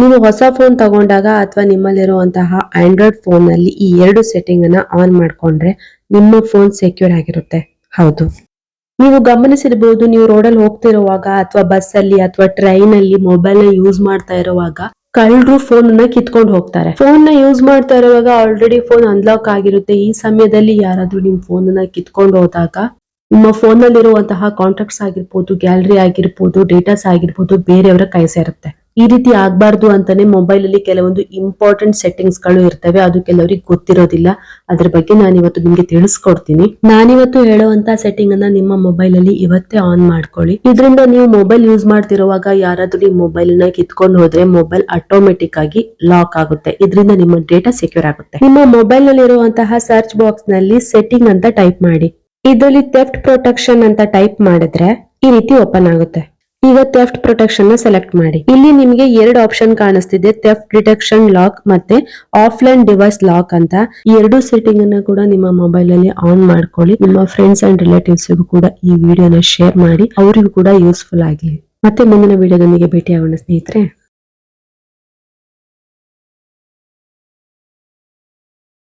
ನೀವು ಹೊಸ ಫೋನ್ ತಗೊಂಡಾಗ ಅಥವಾ ನಿಮ್ಮಲ್ಲಿರುವಂತಹ ಆಂಡ್ರಾಯ್ಡ್ ಫೋನ್ನಲ್ಲಿ ಈ ಎರಡು ಸೆಟ್ಟಿಂಗ್ ಅನ್ನ ಆನ್ ಮಾಡ್ಕೊಂಡ್ರೆ ನಿಮ್ಮ ಫೋನ್ ಸೆಕ್ಯೂರ್ ಆಗಿರುತ್ತೆ. ಹೌದು. ನೀವು ಗಮನಿಸಿರ್ಬೋದು, ನೀವು ರೋಡಲ್ಲಿ ಹೋಗ್ತಿರುವಾಗ ಅಥವಾ ಬಸ್ ಅಲ್ಲಿ ಅಥವಾ ಟ್ರೈನ್ ಅಲ್ಲಿ ಮೊಬೈಲ್ನ ಯೂಸ್ ಮಾಡ್ತಾ ಇರುವಾಗ ಕಳ್ಳರು ಫೋನ್ ಅನ್ನ ಕಿತ್ಕೊಂಡು ಹೋಗ್ತಾರೆ. ಫೋನ್ನ ಯೂಸ್ ಮಾಡ್ತಾ ಇರುವಾಗ ಆಲ್ರೆಡಿ ಫೋನ್ ಅನ್ಲಾಕ್ ಆಗಿರುತ್ತೆ. ಈ ಸಮಯದಲ್ಲಿ ಯಾರಾದ್ರೂ ನಿಮ್ ಫೋನ್ ಅನ್ನ ಕಿತ್ಕೊಂಡು ಹೋದಾಗ ನಿಮ್ಮ ಫೋನ್ ನಲ್ಲಿರುವಂತಹ ಕಾಂಟ್ಯಾಕ್ಟ್ಸ್ ಆಗಿರ್ಬೋದು ಗ್ಯಾಲರಿ ಆಗಿರ್ಬೋದು ಡೇಟಾಸ್ ಆಗಿರ್ಬೋದು ಬೇರೆಯವರ ಕೈ ಸೇರುತ್ತೆ. ಈ ರೀತಿ ಆಗ್ಬಾರ್ದು ಅಂತಾನೆ ಮೊಬೈಲ್ ಅಲ್ಲಿ ಕೆಲವೊಂದು ಇಂಪಾರ್ಟೆಂಟ್ ಸೆಟ್ಟಿಂಗ್ಸ್ಗಳು ಇರ್ತವೆ. ಅದು ಕೆಲವರಿಗೆ ಗೊತ್ತಿರೋದಿಲ್ಲ. ಅದ್ರ ಬಗ್ಗೆ ನಾನು ಇವತ್ತು ನಿಮ್ಗೆ ತಿಳಿಸ್ಕೊಡ್ತೀನಿ. ನಾನಿವತ್ತು ಹೇಳುವಂತ ಸೆಟ್ಟಿಂಗ್ ಅನ್ನ ನಿಮ್ಮ ಮೊಬೈಲ್ ಅಲ್ಲಿ ಇವತ್ತೇ ಆನ್ ಮಾಡ್ಕೊಳ್ಳಿ. ಇದರಿಂದ ನೀವು ಮೊಬೈಲ್ ಯೂಸ್ ಮಾಡ್ತಿರುವಾಗ ಯಾರಾದ್ರೂ ನಿಮ್ಮ ಮೊಬೈಲ್ನ ಕಿತ್ಕೊಂಡು ಹೋದ್ರೆ ಮೊಬೈಲ್ ಆಟೋಮೆಟಿಕ್ ಆಗಿ ಲಾಕ್ ಆಗುತ್ತೆ. ಇದರಿಂದ ನಿಮ್ಮ ಡೇಟಾ ಸೆಕ್ಯೂರ್ ಆಗುತ್ತೆ. ನಿಮ್ಮ ಮೊಬೈಲ್ನಲ್ಲಿ ಇರುವಂತಹ ಸರ್ಚ್ ಬಾಕ್ಸ್ನಲ್ಲಿ ಸೆಟ್ಟಿಂಗ್ ಅಂತ ಟೈಪ್ ಮಾಡಿ. ಇದರಲ್ಲಿ ಥೆಫ್ಟ್ ಪ್ರೊಟೆಕ್ಷನ್ ಅಂತ ಟೈಪ್ ಮಾಡಿದ್ರೆ ಈ ರೀತಿ ಓಪನ್ ಆಗುತ್ತೆ. ಈಗ ಥೆಫ್ಟ್ ಪ್ರೊಟೆಕ್ಷನ್ನ ಸೆಲೆಕ್ಟ್ ಮಾಡಿ. ಇಲ್ಲಿ ನಿಮಗೆ ಎರಡು ಆಪ್ಷನ್ ಕಾಣಿಸ್ತಿದೆ ಥೆಫ್ಟ್ ಡಿಟೆಕ್ಷನ್ ಲಾಕ್ ಮತ್ತೆ ಆಫ್ಲೈನ್ ಡಿವೈಸ್ ಲಾಕ್ ಅಂತ. ಎರಡು ಸೆಟ್ಟಿಂಗ್ ಅನ್ನ ಕೂಡ ನಿಮ್ಮ ಮೊಬೈಲ್ ಅಲ್ಲಿ ಆನ್ ಮಾಡ್ಕೊಳ್ಳಿ. ನಿಮ್ಮ ಫ್ರೆಂಡ್ಸ್ ಅಂಡ್ ರಿಲೇಟಿವ್ಸ್ ಕೂಡ ಈ ವಿಡಿಯೋನ ಶೇರ್ ಮಾಡಿ. ಅವರಿಗೂ ಕೂಡ ಯೂಸ್ಫುಲ್ ಆಗಲಿ. ಮತ್ತೆ ಮುಂದಿನ ವಿಡಿಯೋದೊಂದಿಗೆ ಭೇಟಿಯಾಗೋಣ ಸ್ನೇಹಿತರೆ.